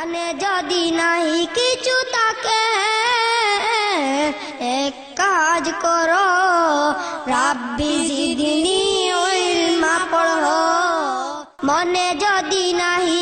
জ্ঞানে যদি নাই কিছু তাকে, এক কাজ করো। রাব্বি জিদিনি ইলমা পড়ো মনে যদি নাহি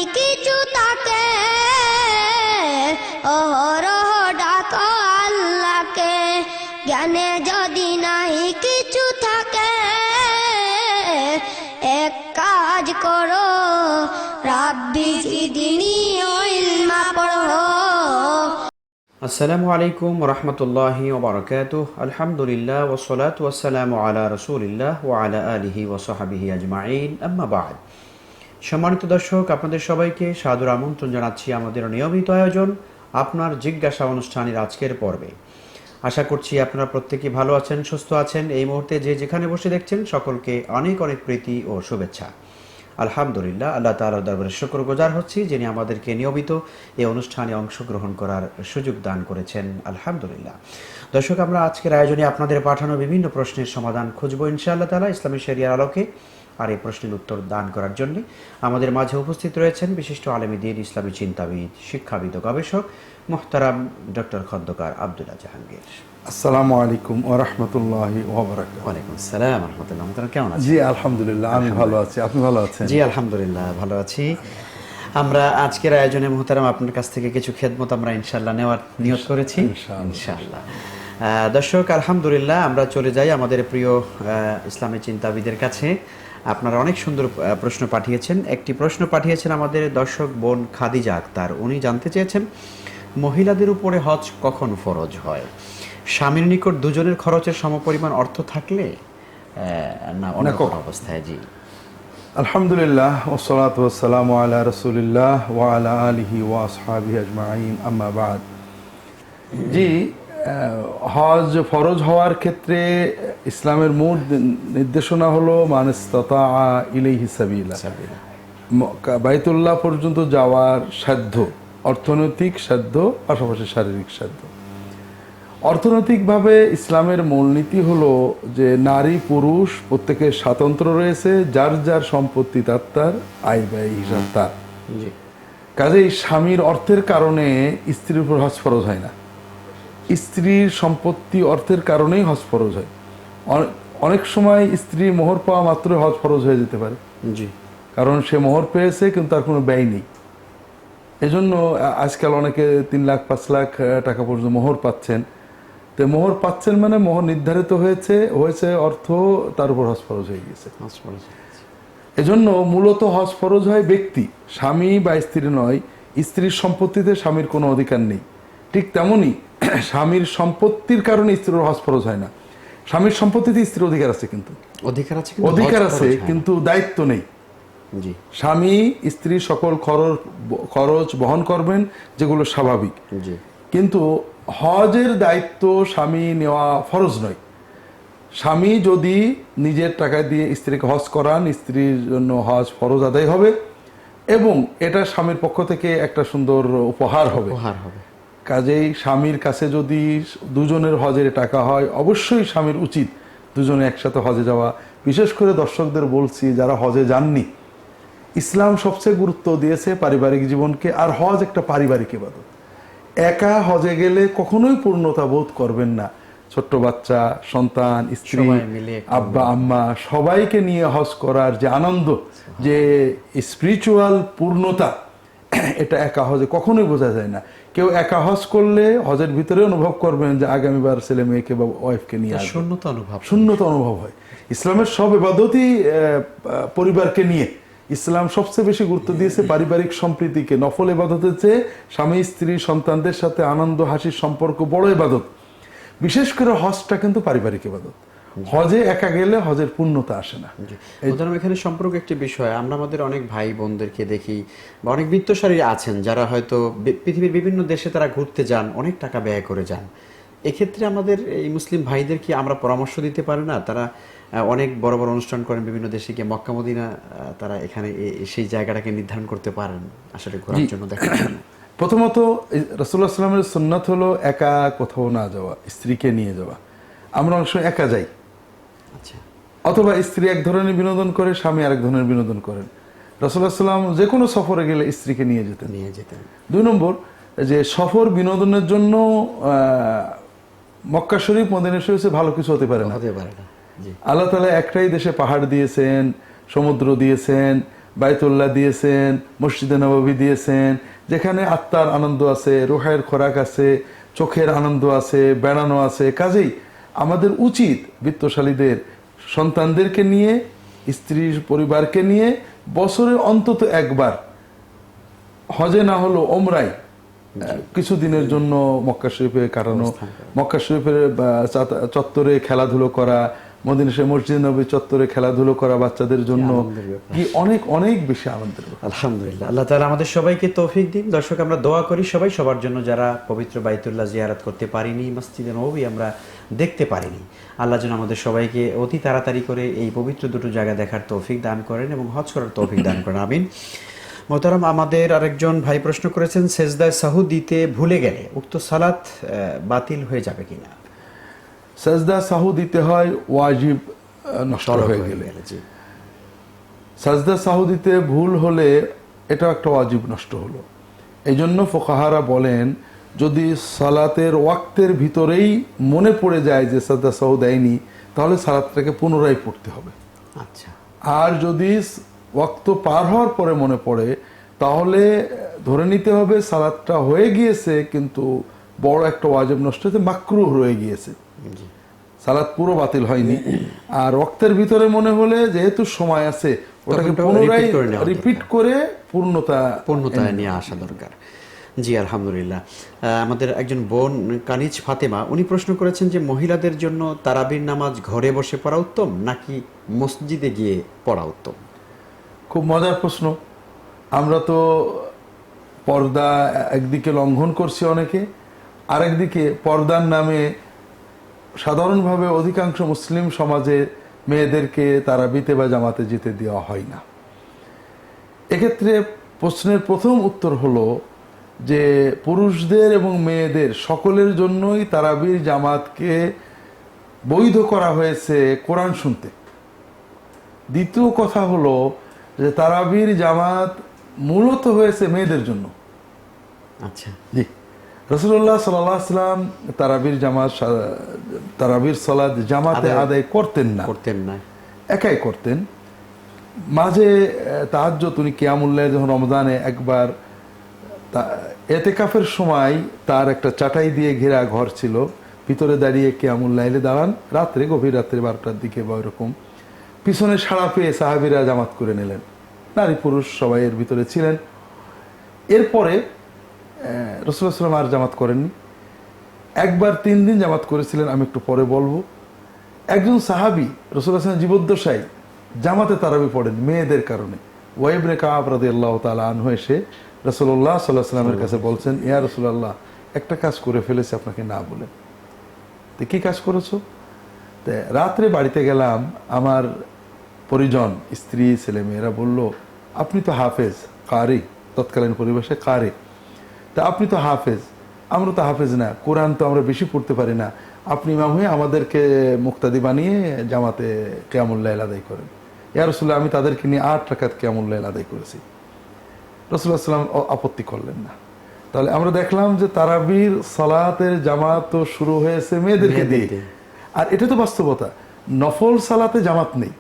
আসসালামু আলাইকুম রহমতুল্লাহি ওবরাকাত আলহামদুলিল্লাহ ওসলাত ওয়াসালাম আলা রসুলিল্লাহ ও আলা আলিহি ওসহাবিহি আজমাইন। আম্মা বাদ। সম্মানিত দর্শক, আপনাদের সবাইকে সাদর আমন্ত্রণ জানাচ্ছি আমাদের নিয়মিত আয়োজন আপনার জিজ্ঞাসা অনুষ্ঠানের আজকের পর্বে। আশা করছি আপনারা প্রত্যেকেই ভালো আছেন, সুস্থ আছেন। এই মুহূর্তে যে যেখানে বসে দেখছেন সকলকে অনেক অনেক প্রীতি ও শুভেচ্ছা। আলহামদুলিল্লাহ, আল্লাহ তাআলার দরবারে শুকর গুজার হচ্ছি যিনি আমাদেরকে নিয়মিত এই অনুষ্ঠানে অংশগ্রহণ করার সুযোগ দান করেছেন। আলহামদুলিল্লাহ। দর্শক, আমরা আজকের আয়োজনে আপনাদের পাঠানো বিভিন্ন প্রশ্নের সমাধান খুঁজবো ইনশাআল্লাহ তালা ইসলামী শরিয়ার আলোকে। আর এই প্রশ্নের উত্তর দান করার জন্য আমাদের মাঝে উপস্থিত রয়েছেন বিশিষ্ট আলমীদের ইসলামী চিন্তাবিদ, শিক্ষাবিদ ও গবেষক মোহতারাম ডক্টর খন্দকার আবদুল্লাহ জাহাঙ্গীর। আসসালামু আলাইকুম ও রহমতুল্লাহি ওয়ালাইকুম আসসালাম রহমতুল্লাহ। মোহতারাম কেমন আছেন? জি আলহামদুলিল্লাহ আমি ভালো আছি। আপনি ভালো আছেন? জি আলহামদুলিল্লাহ ভালো আছি। আমরা আজকের আয়োজনে মোহতারাম আপনার কাছ থেকে কিছু খেদমত আমরা ইনশাল্লাহ নেওয়ার নিয়ত করেছি। ইনশাল্লাহ দর্শক আলহামদুলিল্লাহ আমরা চলে যাই আমাদের প্রিয় ইসলামী চিন্তাবিদের কাছে। আপনারা অনেক সুন্দর প্রশ্ন পাঠিয়েছেন। একটি প্রশ্ন পাঠিয়েছেন আমাদের দর্শক বোন খাদিজা আক্তার। উনি জানতে চেয়েছেন মহিলাদের উপরে হজ কখন ফরজ হয়? স্বামীর নিকট দুজনের খরচের সমপরিমাণ অর্থ থাকলে না অনেক অবস্থায় জি। আলহামদুলিল্লাহ ওসলাত ওসালাম আলা রসুলিল্লাহ ওয়া আলা আলিহি ওয়া আসহাবিহি আজমাইন আম্মা বাদ। জি হজ ফরজ হওয়ার ক্ষেত্রে ইসলামের মূল নির্দেশনা হলো মানস্ততা ইলাইহি সাবিলা। বাইতুল্লাহ পর্যন্ত যাওয়ার সাধ্য। অর্থনৈতিক সাধ্য পাশাপাশি শারীরিক সাধ্য। অর্থনৈতিকভাবে ইসলামের মূলনীতি হলো যে নারী পুরুষ প্রত্যেকের স্বাতন্ত্র রয়েছে যার যার সম্পত্তি তার তার আয় ব্যয় হিসাব তার। জি। কাজেই স্বামীর অর্থের কারণে স্ত্রীর উপর হজ ফরজ হয় না। স্ত্রীর সম্পত্তি অর্থের কারণেই হজ ফরজ হয়। অনেক সময় স্ত্রী মোহর পাওয়া মাত্র হজ ফরজ হয়ে যেতে পারে। জি। কারণ সে মোহর পেয়েছে কিন্তু তার কোনো ব্যয় নেই। এজন্য আজকাল অনেকে তিন লাখ পাঁচ লাখ টাকা পর্যন্ত মোহর পাচ্ছেন। তো মোহর পাচ্ছেন মানে মোহর নির্ধারিত হয়েছে হয়েছে অর্থ তার উপর হজ ফরজ হয়ে গেছে এজন্য মূলত হজ ফরজ হয় ব্যক্তি স্বামী বা স্ত্রী নয় স্ত্রীর সম্পত্তিতে স্বামীর কোনো অধিকার নেই। ঠিক তেমনি স্বামীর সম্পত্তির কারণে স্ত্রীর হজ ফরজ হয় না। স্বামীর সম্পত্তিতে স্ত্রীর অধিকার আছে কিন্তু। অধিকার আছে কিন্তু অধিকার আছে। কিন্তু দায়িত্ব নেই। স্বামী স্ত্রী সকল খরচ খরচ বহন করবেন যেগুলো স্বাভাবিক। কিন্তু হজের দায়িত্ব স্বামী নেওয়া ফরজ নয়। স্বামী যদি নিজের টাকা দিয়ে স্ত্রীকে হজ করান স্ত্রীর জন্য হজ ফরজ আদায় হবে এবং এটা স্বামীর পক্ষ থেকে একটা সুন্দর উপহার হবে। উপহার হবে। কাজেই স্বামীর কাছে যদি দুজনের হজের টাকা হয় অবশ্যই স্বামীর উচিত দুজনে একসাথে হজে যাওয়া। বিশেষ করে দর্শকদের বলছি যারা হজে যাননি ইসলাম সবচেয়ে গুরুত্ব দিয়েছে পারিবারিক জীবনকে আর হজ একটা পারিবারিক ইবাদত। একা হজে গেলে কখনোই পূর্ণতা বোধ করবেন না। ছোট্ট বাচ্চা সন্তান স্ত্রী আব্বা আম্মা সবাইকে নিয়ে হজ করার যে আনন্দ যে স্পিরিচুয়াল পূর্ণতা এটা একা হজে কখনোই বোঝা যায় না। কেউ একা হজ করলে হজের ভিতরে অনুভব করবেন যে আগামীবার ছেলে মেয়েকে বা ওয়াইফকে নিয়ে শূন্যতা অনুভব শূন্যতা অনুভব হয়। ইসলামের সব এবাদতই পরিবারকে নিয়ে ইসলাম সবচেয়ে বেশি গুরুত্ব দিয়েছে পারিবারিক সম্প্রীতিকে। নফল এবাদতের চেয়ে স্বামী, স্ত্রী, সন্তানদের সাথে আনন্দ, হাসির সম্পর্ক বড় এবাদত বিশেষ করে হজটা কিন্তু পারিবারিক এবাদত হজে একা গেলে হজের পূর্ণতা আসে না। উদাহরণ এখানে সম্পর্ক একটি বিষয়। আমরা আমাদের অনেক ভাই বোনদেরকে দেখি, বা অনেক বৃত্তশালী আছেন, যারা হয়তো পৃথিবীর বিভিন্ন দেশে তারা ঘুরতে যান, অনেক টাকা ব্যয় করে যান। এক্ষেত্রে আমাদের এই মুসলিম ভাইদের কি আমরা পরামর্শ দিতে পারি না? তারা অনেক বড় বড় অনুষ্ঠান করেন বিভিন্ন দেশে গিয়ে মক্কা মদিনা তারা এখানে সেই জায়গাটাকে নির্ধারণ করতে পারেন আসলে ঘোরার জন্য দেখার জন্য। প্রথমত রসুল্লাহ সাল্লামের সুন্নাত হলো একা কোথাও না যাওয়া স্ত্রীকে নিয়ে যাওয়া। আমরা অনেক একা যাই। আচ্ছা। অথবা স্ত্রী এক ধরনের বিনোদন করে স্বামী আরেক ধরনের বিনোদন করেন। রাসুল্লাহ সাল্লাম যে কোনো সফরে গেলে স্ত্রীকে নিয়ে যেতেন। নিয়ে যেতেন। দুই নম্বর যে সফর বিনোদনের জন্য আহ, মক্কা শরীফ মদিনা শরীফ ভালো কিছু হতে পারে না। হতে পারে না। আল্লাহ তালা একটাই দেশে পাহাড় দিয়েছেন সমুদ্র দিয়েছেন বাইতুল্লাহ দিয়েছেন মসজিদে নবাবী দিয়েছেন যেখানে আত্মার আনন্দ আছে রোহায়ের খোরাক আছে চোখের আনন্দ আছে বেড়ানো আছে। কাজেই আমাদের উচিত বিত্তশালীদের সন্তানদেরকে নিয়ে স্ত্রীর পরিবারকে নিয়ে বছরে অন্তত একবার হজে না হলো ওমরাই কিছুদিনের জন্য মক্কা শরীফে কাটানো মক্কা শরীফের চত্বরে খেলাধুলো করা মদিনা শরীফ মসজিদ নবী চত্বরে খেলাধুলো করা বাচ্চাদের জন্য কি অনেক অনেক বেশি আনন্দের আলহামদুলিল্লাহ। আল্লাহ তাআলা আমাদের সবাইকে তৌফিক দিন। দর্শক আমরা দোয়া করি সবাই সবার জন্য যারা পবিত্র বাইতুল্লাহ জিয়ারাত করতে পারিনি মসজিদে নবী আমরা দেখতে পারিনি। আল্লাহ যেন আমাদের সবাইকে অতি তাড়াতাড়ি করে এই পবিত্র দুটো জায়গা দেখার তৌফিক দান করেন এবং হজ করার তৌফিক দান করেন। আমিন। মোহতারাম আমাদের আরেকজন ভাই প্রশ্ন করেছেন সেজদায় সাহু দিতে ভুলে গেলে উক্ত সালাত বাতিল হয়ে যাবে কিনা? সাজদা সাহু দিতে হয় ওয়াজিব নষ্ট হয়ে গেলে। সাজদা সাহু দিতে ভুল হলে এটা একটা ওয়াজিব নষ্ট হলো। এই জন্য ফোকাহারা বলেন যদি সালাতের ওয়াক্তের ভিতরেই মনে পড়ে যায় যে সাজদা সাহু দেয়নি তাহলে সালাতটাকে পুনরায় পড়তে হবে। আচ্ছা। আর যদি ওয়াক্ত পার হওয়ার পরে মনে পড়ে তাহলে ধরে নিতে হবে সালাদটা হয়ে গিয়েছে কিন্তু বড় একটা ওয়াজিব নষ্ট হয়েছে মাকরুহ রয়ে গিয়েছে। সালাদ পুরো বাতিল হয়নি। আর রক্তের ভিতরে মনে হলে যেহেতু সময় আছে ওটাকে পুনরায়। রিপিট করে পূর্ণতা পূর্ণতায় নিয়ে আসা দরকার। জি আলহামদুলিল্লাহ। আমাদের একজন বোন কানিজ ফাতেমা উনি প্রশ্ন করেছেন যে মহিলাদের জন্য তারাবির নামাজ ঘরে বসে পড়া উত্তম নাকি মসজিদে গিয়ে পড়া উত্তম? খুব মজার প্রশ্ন। আমরা তো পর্দা একদিকে লঙ্ঘন করছি অনেকে আরেকদিকে পর্দার নামে সাধারণভাবে অধিকাংশ মুসলিম সমাজে মেয়েদেরকে তারা বিতে বা জামাতে যেতে দেওয়া হয় না। এক্ষেত্রে প্রশ্নের প্রথম উত্তর হলো যে পুরুষদের এবং মেয়েদের সকলের জন্যই তারাবির জামাতকে বৈধ করা হয়েছে কোরআন শুনতে। দ্বিতীয় কথা হলো যে তারাবির জামাত মূলত হয়েছে মেয়েদের জন্য। আচ্ছা। জি। রসুল্লাহ সাল্লাম তারাবির জামাত তারাবির সলাদ জামাতে আদায়- করতেন না। করতেন না। একাই করতেন। মাঝে তাহাজ উনি কিয়ামুল্লাহ যখন রমজানে একবার এতে কাফের সময় তার একটা চাটাই দিয়ে ঘেরা ঘর ছিল। ভিতরে দাঁড়িয়ে কিয়ামুল্লাইলে দাঁড়ান রাত্রে গভীর রাত্রে বারোটার দিকে বা ওরকম পিছনে সাড়া পেয়ে সাহাবিরা জামাত করে নিলেন। নারী পুরুষ সবাই এর ভিতরে ছিলেন। এরপরে রসুল্লাহ সাল্লাম আর জামাত করেননি। একবার তিন দিন জামাত করেছিলেন, আমি একটু পরে বলব। একজন সাহাবি রসুল্লাহ সাল্লাম জীবদ্দশাই জামাতে তারাবি পড়েন মেয়েদের কারণে। ওয়াইবনে কাব রাদি আল্লাহ তালা আনহু এসে রসুল্লাহ সাল্লাহ সাল্লামের কাছে বলছেন, ইয়া রসুল্লাহ একটা কাজ করে ফেলেছে আপনাকে না বলে। তো কি কাজ করেছ? তা রাত্রে বাড়িতে গেলাম, আমার পরিজন, স্ত্রী ছেলে মেয়েরা বলল, আপনি তো হাফেজ, কারি, তৎকালীন পরিবেশে কারি। তা আপনি তো হাফেজ। আমরা তো হাফেজ না। কোরআন তো আমরা বেশি পড়তে পারি না। আপনি ইমাম হয়ে আমাদেরকে মুক্তাদি বানিয়ে জামাতে কেয়ামুল্লাহ আদায় করেন। ইয়া রসুল্লাহ আমি তাদেরকে নিয়ে আট টাকাত কেয়ামুল্লাহ আদায় করেছি। রসুল্লাহ সাল্লাম আপত্তি করলেন না। তাহলে আমরা দেখলাম যে তারাবির সালাতের জামাত তো শুরু হয়েছে মেয়েদেরকে মেয়েদের দিয়ে দিয়ে। আর এটা তো বাস্তবতা। নফল সালাতে জামাত নেই।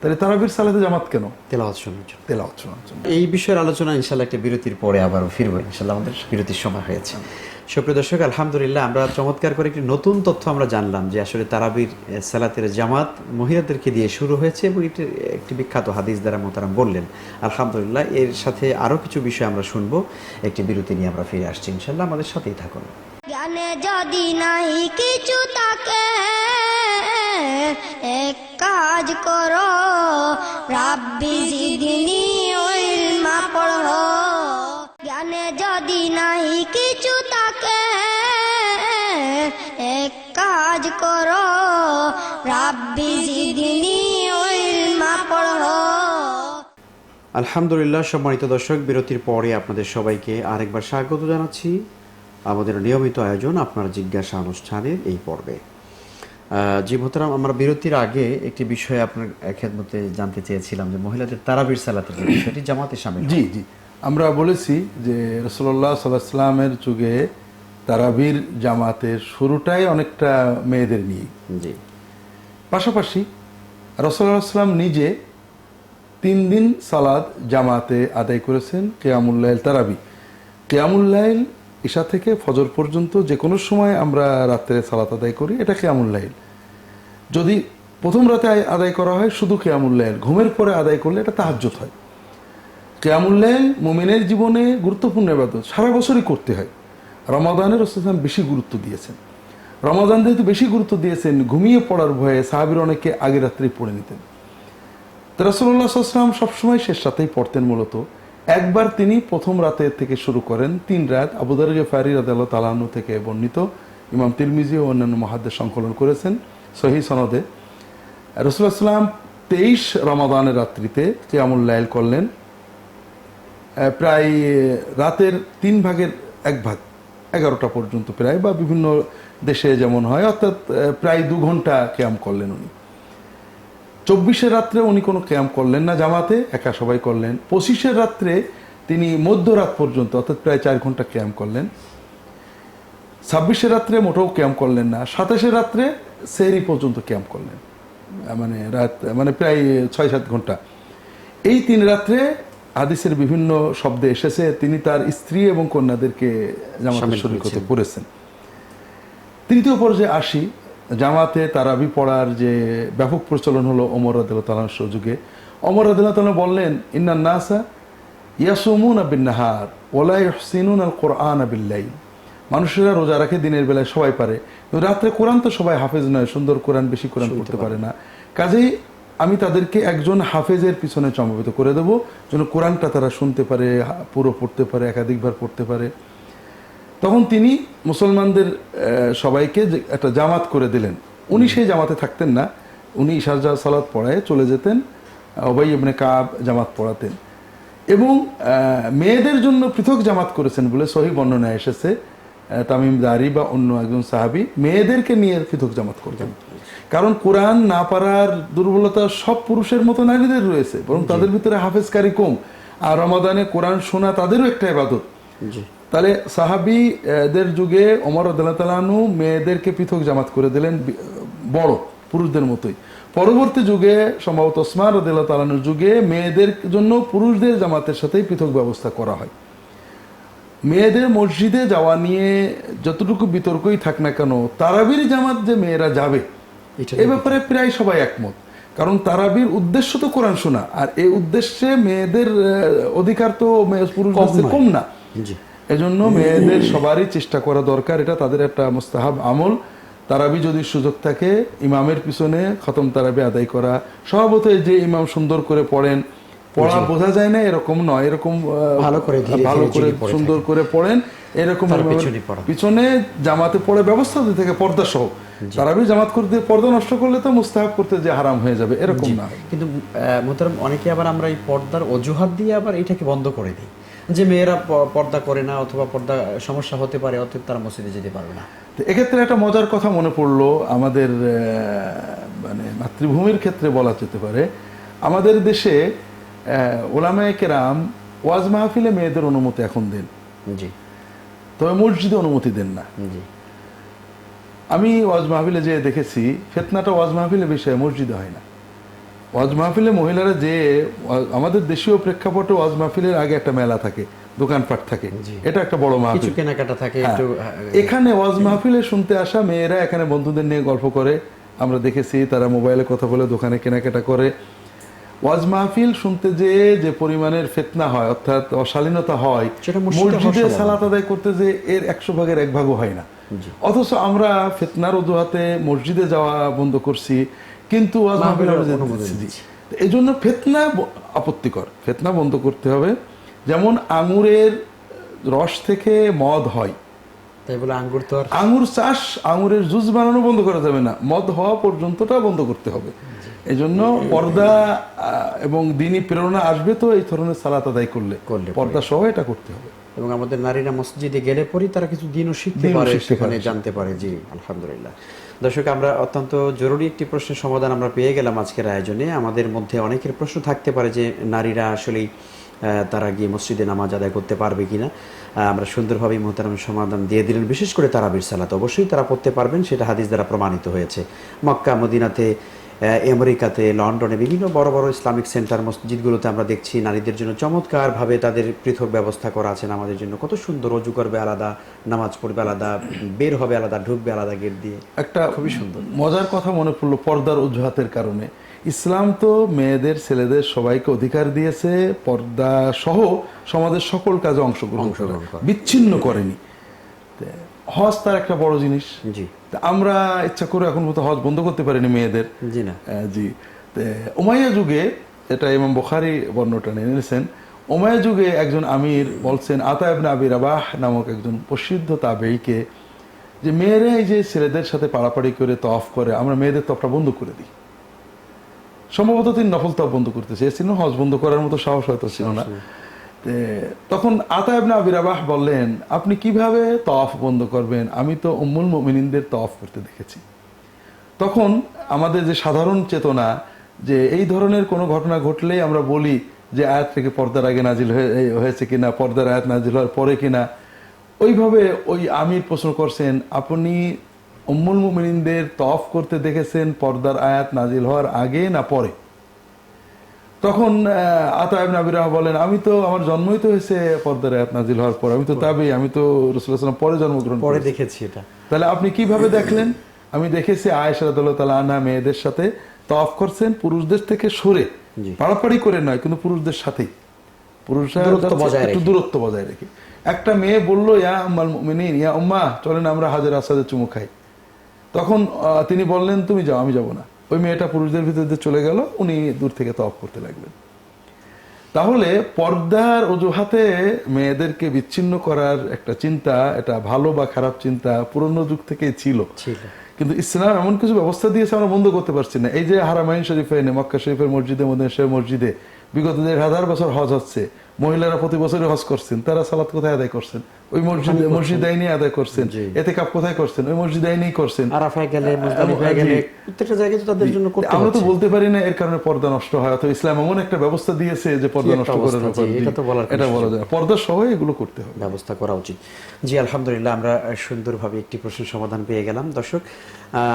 তাহলে তারাবির সালাতে জামাত কেন? তেলাওয়াত শোনার জন্য। তেলাওয়াত শোনার জন্য। এই বিষয়ের আলোচনা ইনশাল্লাহ একটা বিরতির পরে আবার ফিরবো ইনশাল্লাহ আমাদের বিরতির সময় হয়েছে। সুপ্রিয় দর্শক আলহামদুলিল্লাহ আমরা চমৎকার করে একটি নতুন তথ্য আমরা জানলাম যে আসলে তারাবির সালাতের জামাত মহিলাদেরকে দিয়ে শুরু হয়েছে এবং এটি একটি বিখ্যাত হাদিস দ্বারা মোতারাম বললেন। আলহামদুলিল্লাহ এর সাথে আরও কিছু বিষয় আমরা শুনব। একটি বিরতি নিয়ে আমরা ফিরে আসছি ইনশাল্লাহ আমাদের সাথেই থাকুন। জ্ঞানে যদি নাই কিছু তাকে এক কাজ করো। রাব্বি জিদিনি ইলমা পড়ো। জ্ঞানে যদি নাই কিছু তাকে, এক কাজ করো। রাব্বি জিদিনি ইলমা পড়ো। আলহামদুলিল্লাহ, সম্মানিত দর্শক, বিরতির পরে আপনাদের সবাইকে আরেকবার স্বাগত জানাচ্ছি। আমাদের নিয়মিত আয়োজন আপনার জিজ্ঞাসা অনুষ্ঠানের এই পর্বে। জি মোহতারাম আমরা বিরতির আগে একটি বিষয়ে আপনার খেদমতে জানতে চেয়েছিলাম যে মহিলাদের তারাবির সালাতের বিষয়টি জামাতে সামিল জি জি। আমরা বলেছি যে রসল্লাহ সাল্লাহামের যুগে তারাবির জামাতের শুরুটাই অনেকটা মেয়েদের নিয়ে জি। পাশাপাশি রসল্লাহ সাল্লাম নিজে তিন দিন সালাদ জামাতে আদায় করেছেন কেয়ামুল্লাইল তারাবি। কেয়ামুল্লাইল ঈশা থেকে ফজর পর্যন্ত যে কোনো সময় আমরা রাত্রে সালাত আদায় করি, এটা কেয়ামুল কেয়ামুল্লাইল যদি প্রথম রাতে আদায় করা হয়, শুধু কেয়ামুল্লাইল ঘুমের পরে আদায় করলে এটা তাহাজ্জত হয়। কেয়ামুল কেয়ামুল্লাইল মুমিনের জীবনে গুরুত্বপূর্ণ এবাদত সারা বছরই করতে হয়। রমাদানের রসুলাম বেশি গুরুত্ব দিয়েছেন। রমাদান যেহেতু বেশি গুরুত্ব দিয়েছেন, ঘুমিয়ে পড়ার ভয়ে সাহাবির অনেকে আগে রাত্রে পড়ে নিতেন। রসল্লাহ সাল্লাম সবসময় শেষ রাতেই পড়তেন মূলত। একবার তিনি প্রথম রাতে থেকে শুরু করেন, তিন রাত। আবুদার ফারি রাদাল্লাহ তালাহনু থেকে বর্ণিত। ইমাম তিরমিজি ও অন্যান্য মহাদ্দের সংকলন করেছেন সহি সনদে। সাল্লাম তেইশ রমাদানের রাত্রিতে কেয়ামুল লাইল করলেন। প্রায় রাতের তিন ভাগের এক ভাগ, এগারোটা পর্যন্ত প্রায়, বা বিভিন্ন দেশে যেমন হয়, অর্থাৎ প্রায় দু ঘণ্টা ক্যাম্প করলেন উনি। চব্বিশের রাত্রে উনি কোনো ক্যাম্প করলেন না জামাতে একা সবাই করলেন। পঁচিশের রাত্রে তিনি মধ্যরাত পর্যন্ত অর্থাৎ প্রায় চার ঘণ্টা ক্যাম্প করলেন। ছাব্বিশে রাত্রে মোটেও ক্যাম্প করলেন না সাতাশে রাত্রে সেরি পর্যন্ত ক্যাম্প করলেন। মানে রাত মানে প্রায় ছয় সাত ঘণ্টা। এই তিন রাত্রে হাদিসের বিভিন্ন শব্দে এসেছে তিনি তার স্ত্রী এবং কন্যাদেরকে জামাতে শরীর। করতে করেছেন। তৃতীয় পর্যায়ে আসি। জামাতে তারাবি পড়ার যে ব্যাপক প্রচলন হলো অমর রাদিল্লাহ তালার সুযোগে। অমর রাদিল্লাহ তালা বললেন ইন্না নাসা ইয়াসুমুন আবিন নাহার ওলাই হসিনুন আল কোরআন আবিল্লাই মানুষেরা রোজা রাখে দিনের বেলায় সবাই পারে। কিন্তু রাত্রে কোরআন তো সবাই হাফেজ নয় সুন্দর কোরআন বেশি কোরআন পড়তে পারে। না। কাজেই আমি তাদেরকে একজন হাফেজের পিছনে চমবিত করে দেবো যেন কোরআনটা তারা শুনতে পারে পুরো পড়তে পারে একাধিকবার পড়তে পারে। তখন তিনি মুসলমানদের সবাইকে একটা জামাত করে দিলেন। উনি সেই জামাতে থাকতেন না। উনি ইশারজা সালাত পড়ায় চলে যেতেন অবাই ইবনে কাব জামাত পড়াতেন। এবং মেয়েদের জন্য পৃথক জামাত করেছেন বলে সহি বর্ণনা এসেছে। তামিম দারি বা অন্য একজন সাহাবি মেয়েদেরকে নিয়ে পৃথক জামাত করতেন। কারণ কোরআন না পারার দুর্বলতা সব পুরুষের মতো নারীদের রয়েছে। বরং তাদের ভিতরে হাফেজকারী কম। আর রমাদানে কোরআন শোনা তাদেরও একটা ইবাদত জি। তাহলে সাহাবিদের যুগে অমর আদালতালানু মেয়েদেরকে পৃথক জামাত করে দিলেন বড় পুরুষদের মতোই। পরবর্তী যুগে সম্ভবত ওসমান রদুল্লাহ তালানুর যুগে মেয়েদের জন্য পুরুষদের জামাতের সাথেই পৃথক ব্যবস্থা করা হয়। মেয়েদের মসজিদে যাওয়া নিয়ে যতটুকু বিতর্কই থাক না কেন তারাবির জামাত যে মেয়েরা যাবে এ ব্যাপারে প্রায় সবাই একমত। কারণ তারাবির উদ্দেশ্য তো কোরআন শোনা আর এই উদ্দেশ্যে মেয়েদের অধিকার তো পুরুষদের কম না। এজন্য মেয়েদের সবারই চেষ্টা করা দরকার এটা তাদের একটা মোস্তাহাব আমল। তারাবি যদি সুযোগ থাকে ইমামের পিছনে খতম তারাবি আদায় করা। স্বভাবত যে ইমাম সুন্দর করে পড়েন পড়া বোঝা যায় না এরকম নয় এরকম ভালো করে ভালো করে সুন্দর করে পড়েন এরকম পিছনে জামাতে পড়ে ব্যবস্থা দিতে থাকে পর্দা সহ। তারাবি জামাত করতে পর্দা নষ্ট করলে তো মুস্তাহাব করতে যে হারাম হয়ে যাবে এরকম না। কিন্তু মোহতারাম অনেকে আবার আমরা এই পর্দার অজুহাত দিয়ে আবার এটাকে বন্ধ করে দিই। যে মেয়েরা পর্দা করে না অথবা পর্দা সমস্যা হতে পারে অর্থাৎ তারা মসজিদে যেতে পারবে না। তো এক্ষেত্রে একটা মজার কথা মনে পড়ল আমাদের মানে মাতৃভূমির ক্ষেত্রে বলা যেতে পারে আমাদের দেশে ওলামায়ে কেরাম ওয়াজ মাহফিলে মেয়েদের অনুমতি এখন দেন। জি। তবে মসজিদে অনুমতি দেন না। জি। আমি ওয়াজ মাহফিলে যে দেখেছি ফেতনাটা ওয়াজ মাহফিলে বিষয়ে মসজিদে হয় না। ওয়াজ মাহফিলে মহিলারা যে আমাদের দেশীয় প্রেক্ষাপটে ওয়াজ মাহফিলের আগে একটা মেলা থাকে দোকানপাট থাকে। এটা একটা বড় কিছু মাহফিল কেনাকাটা থাকে হ্যাঁ। একটু এখানে ওয়াজ মাহফিলে শুনতে আসা মেয়েরা এখানে বন্ধুদের নিয়ে গল্প করে। আমরা দেখেছি তারা মোবাইলে কথা বলে দোকানে কেনাকাটা করে। ওয়াজ মাহফিল শুনতে যে যে পরিমাণের ফেতনা হয় অর্থাৎ অশালীনতা হয় মসজিদে। সালাত আদায় করতে যে এর একশো ভাগের এক ভাগও হয় না। অথচ আমরা ফেতনার অজুহাতে মসজিদে যাওয়া বন্ধ করছি। কিন্তু ওয়াজ এই জন্য ফেতনা আপত্তিকর। ফেতনা বন্ধ করতে হবে। যেমন আঙুরের রস থেকে মদ হয়। তাই বলে আঙ্গুর তো আঙুর চাষ আঙুরের জুস বানানো বন্ধ করা যাবে না। মদ হওয়া পর্যন্তটা বন্ধ করতে হবে। এই জন্য পর্দা এবং দিনই প্রেরণা আসবে তো এই ধরনের সালাত আদায় করলে। করলে পর্দা সহ এটা করতে হবে। এবং আমাদের নারীরা মসজিদে গেলে পরই তারা কিছু দিনও শিখতে পারে সেখানে জানতে পারে। জি আলহামদুলিল্লাহ। দর্শক আমরা অত্যন্ত জরুরি একটি প্রশ্নের সমাধান আমরা পেয়ে গেলাম আজকের আয়োজনে। আমাদের মধ্যে অনেকের প্রশ্ন থাকতে পারে যে নারীরা আসলেই আহ, তারা গিয়ে মসজিদে নামাজ আদায় করতে পারবে কিনা। আহ, আমরা সুন্দরভাবে মোহতারাম সমাধান দিয়ে দিলেন। বিশেষ করে তারাবির সালাত। অবশ্যই তারা পড়তে পারবেন সেটা হাদিস দ্বারা প্রমাণিত হয়েছে। মক্কা মদিনাতে আমেরিকাতে লন্ডনে বিভিন্ন বড় বড় ইসলামিক সেন্টার মসজিদগুলোতে আমরা দেখছি নারীদের জন্য চমৎকারভাবে তাদের পৃথক ব্যবস্থা করা আছে নামাজের জন্য। কত সুন্দর অজু করবে আলাদা নামাজ পড়বে আলাদা বের হবে আলাদা ঢুকবে আলাদা গেট দিয়ে। একটা খুবই সুন্দর। মজার কথা মনে পড়ল পর্দার অজুহাতের কারণে। ইসলাম তো মেয়েদের ছেলেদের সবাইকে অধিকার দিয়েছে পর্দা সহ সমাজের সকল কাজে অংশগ্রহণ করা। বিচ্ছিন্ন করেনি। হজ তার একটা বড় জিনিস। জি। আমরা ইচ্ছা করে এখন মতো হজ বন্ধ করতে পারিনি মেয়েদের। জি না। জি। তে উমাইয়া যুগে এটা ইমাম বুখারি বর্ণটা নিয়ে নিয়েছেন উমাইয়া যুগে একজন আমির বলছেন আতা ইবনে আবি রাবাহ নামক একজন প্রসিদ্ধ তাবেইকে যে মেয়েরা এই যে ছেলেদের সাথে পাড়াপাড়ি করে তফ করে আমরা মেয়েদের তফটা বন্ধ করে দিই। সম্ভবত তিনি নফল তফ বন্ধ করতে চেয়েছিলেন হজ বন্ধ করার মতো সাহস হয়তো ছিল না। তখন আতা ইবনে আবি রাবাহ বললেন, আপনি কীভাবে তফ বন্ধ করবেন? আমি তো উম্মুল মুমিনিনদের তফ করতে দেখেছি। তখন আমাদের যে সাধারণ চেতনা, যে এই ধরনের কোনো ঘটনা ঘটলেই আমরা বলি যে আয়াত থেকে পর্দার আগে নাজিল হয়ে- হয়েছে কিনা, পর্দার আয়াত নাজিল হওয়ার পরে কিনা। ওইভাবে ওই আমির প্রশ্ন করছেন, আপনি উম্মুল মুমিনিনদের তফ করতে দেখেছেন পর্দার আয়াত নাজিল হওয়ার আগে না পরে? তখন আতায়ব নাবিরাহ বলেন আমি তো আমার জন্মই তো হয়েছে পর্দার আয়াত নাজিল হওয়ার পর। আমি তো তাবেই আমি তো রসুল্লাহ পরে জন্মগ্রহণ পরে দেখেছি এটা। তাহলে আপনি কীভাবে দেখলেন? আমি দেখেছি আয়েশা তালা আনা মেয়েদের সাথে তফ করছেন পুরুষদের থেকে সরে। পাড়াপাড়ি করে নয় কিন্তু পুরুষদের সাথেই। পুরুষরা দূরত্ব বজায় একটু রেখে। দূরত্ব বজায় রেখে। একটা মেয়ে বলল ইয়া আম্মাল মুমিনিন ইয়া উম্মা চলেন আমরা হাজার আসাদে চুমু খাই। তখন তিনি বললেন তুমি যাও আমি যাব না। ওই মেয়েটা পুরুষদের ভিতর দিয়ে চলে গেল উনি দূর থেকে তফ করতে লাগলেন। তাহলে পর্দার অজুহাতে মেয়েদেরকে বিচ্ছিন্ন করার একটা চিন্তা এটা ভালো বা খারাপ চিন্তা পুরনো যুগ থেকেই ছিল। ছিল। কিন্তু ইসলাম এমন কিছু ব্যবস্থা দিয়েছে আমরা বন্ধ করতে পারছি না। এই যে হারামাইন শরীফে এনে মক্কা শরীফের মসজিদে মধ্যে সে মসজিদে বিগত দেড় হাজার বছর হজ হচ্ছে। মহিলারা প্রতি বছরই হজ করছেন তারা সালাত কোথায় আদায় করছেন? ওই মসজিদে মসজিদ আইনি আদায় করছেন। এতে কাপ কোথায় করছেন? ওই মসজিদ আইনেই করছেন। আরাফায় গেলে মুজদালিফায় গেলে প্রত্যেকটা জায়গায় তো তাদের জন্য করতে আমরা তো। বলতে পারি না এর কারণে পর্দা নষ্ট হয় অথবা ইসলাম এমন একটা ব্যবস্থা দিয়েছে যে পর্দা নষ্ট করার এটা তো এটা বলা যায়। পর্দা সহ এগুলো করতে হবে। ব্যবস্থা করা উচিত। জি আলহামদুলিল্লাহ আমরা সুন্দরভাবে একটি প্রশ্নের সমাধান পেয়ে গেলাম। দর্শক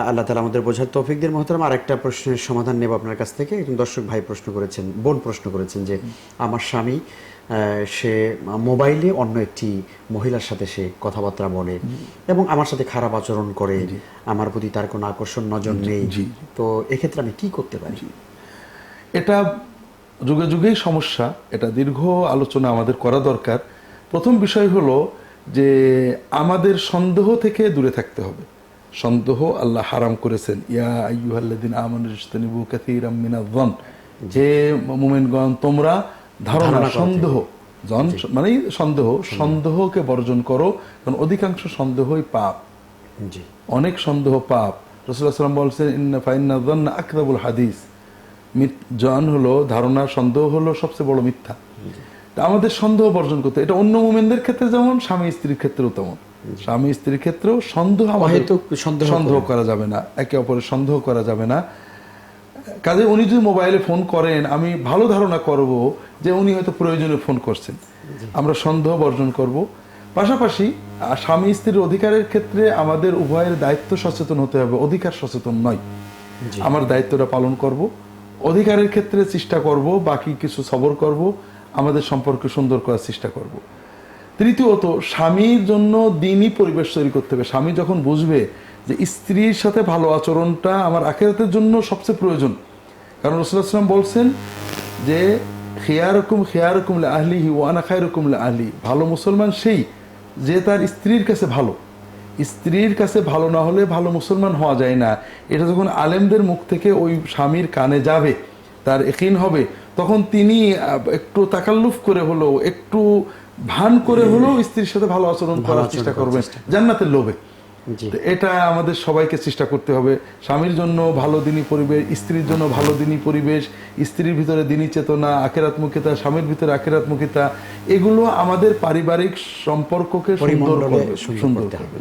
আল্লাহ তালা আমাদের বোঝার তৌফিকদের মহতরম। আর একটা প্রশ্নের সমাধান নেব আপনার কাছ থেকে। একজন দর্শক ভাই প্রশ্ন করেছেন বোন প্রশ্ন করেছেন যে আমার স্বামী সে মোবাইলে অন্য একটি মহিলার সাথে সে কথাবার্তা বলে এবং আমার সাথে খারাপ আচরণ করে। আমার প্রতি তার কোনো আকর্ষণ নজর নেই। তো এক্ষেত্রে আমি কি করতে পারি? এটা যুগে যুগেই সমস্যা এটা দীর্ঘ আলোচনা আমাদের করা দরকার। প্রথম বিষয় হলো যে আমাদের সন্দেহ থেকে দূরে থাকতে হবে। সন্দেহ আল্লাহ হারাম করেছেন। ইয়া আমানু কাসীরাম যে মুমিনগণ তোমরা ধারণা সন্দেহ। জন মানে সন্দেহ সন্দেহকে বর্জন করো কারণ অধিকাংশ সন্দেহই পাপ। জি। অনেক সন্দেহ পাপ। বলছেন ইন্না ফাইন্না হাদিস। জন হলো ধারণা সন্দেহ হলো সবচেয়ে বড় মিথ্যা। তা আমাদের সন্দেহ বর্জন করতে এটা অন্য মোমেনদের ক্ষেত্রে যেমন স্বামী স্ত্রীর ক্ষেত্রেও তেমন। স্বামী স্ত্রীর ক্ষেত্রেও সন্দেহ সন্দেহ করা যাবে না। একে অপরের সন্দেহ করা যাবে না। কাজে উনি যদি মোবাইলে ফোন করেন আমি ভালো ধারণা করব যে উনি হয়তো প্রয়োজনে ফোন করছেন। আমরা সন্দেহ বর্জন করব। পাশাপাশি স্বামী স্ত্রীর অধিকারের ক্ষেত্রে আমাদের উভয়ের দায়িত্ব সচেতন হতে হবে অধিকার সচেতন নয়। আমার দায়িত্বটা পালন করব। অধিকারের ক্ষেত্রে চেষ্টা করব বাকি কিছু সবর করব আমাদের সম্পর্ক সুন্দর করার চেষ্টা করব। তৃতীয়ত স্বামীর জন্য দিনই পরিবেশ তৈরি করতে হবে। স্বামী যখন বুঝবে যে স্ত্রীর সাথে ভালো আচরণটা আমার আখেরাতের জন্য সবচেয়ে প্রয়োজন কারণ রসুলাম বলছেন যে খেয়ারকুম খেয়ারকুম আহলি ওয়ানা খায়রকুম আহলি ভালো মুসলমান সেই যে তার স্ত্রীর কাছে ভালো। স্ত্রীর কাছে ভালো না হলে ভালো মুসলমান হওয়া যায় না। এটা যখন আলেমদের মুখ থেকে ওই স্বামীর কানে যাবে তার একিন হবে তখন তিনি একটু তাকাল্লুফ করে হলেও একটু ভান করে হলেও স্ত্রীর সাথে ভালো আচরণ করার চেষ্টা করবেন। জান্নাতের লোভে। তো এটা আমাদের সবাইকে চেষ্টা করতে হবে। স্বামীর জন্য ভালো দিনই পরিবেশ স্ত্রীর জন্য ভালো দিনই পরিবেশ স্ত্রীর ভিতরে দিনই চেতনা আখেরাত্মুখিতা স্বামীর ভিতরে আখেরাত্মুখিতা এগুলো আমাদের পারিবারিক সম্পর্ককে সুন্দর করবে সুন্দর করবে।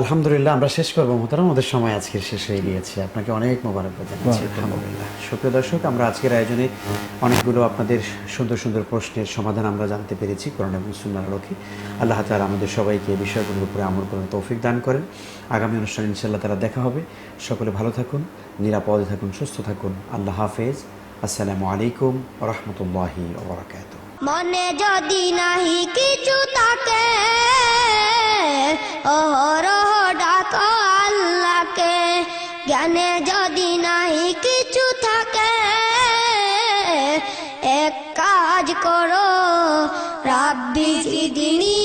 আলহামদুলিল্লাহ আমরা শেষ করব মোহতারাম। আমাদের সময় আজকে শেষ হয়ে গিয়েছে। আপনাকে অনেক মোবারক জানাচ্ছি। আলহামদুলিল্লাহ। সুপ্রিয় দর্শক আমরা আজকের আয়োজনে অনেকগুলো আপনাদের সুন্দর সুন্দর প্রশ্নের সমাধান আমরা জানতে পেরেছি করোনা এবং সুন্নার লক্ষ্যে। আল্লাহ তালা আমাদের সবাইকে এই বিষয়গুলোর উপরে আমল করার তৌফিক দান করেন। আগামী অনুষ্ঠানে ইনশাল্লাহ তারা দেখা হবে। সকলে ভালো থাকুন নিরাপদে থাকুন সুস্থ থাকুন। আল্লাহ হাফেজ। আসসালামু আলাইকুম রহমতুল্লাহি ওবরাকাত মনে যদি নাহি কিছু থাকে অহরহ ডাক আল্লাহকে। জ্ঞানে যদি নাই কিছু থাকে এক কাজ করো। রাব্বি জিদিনী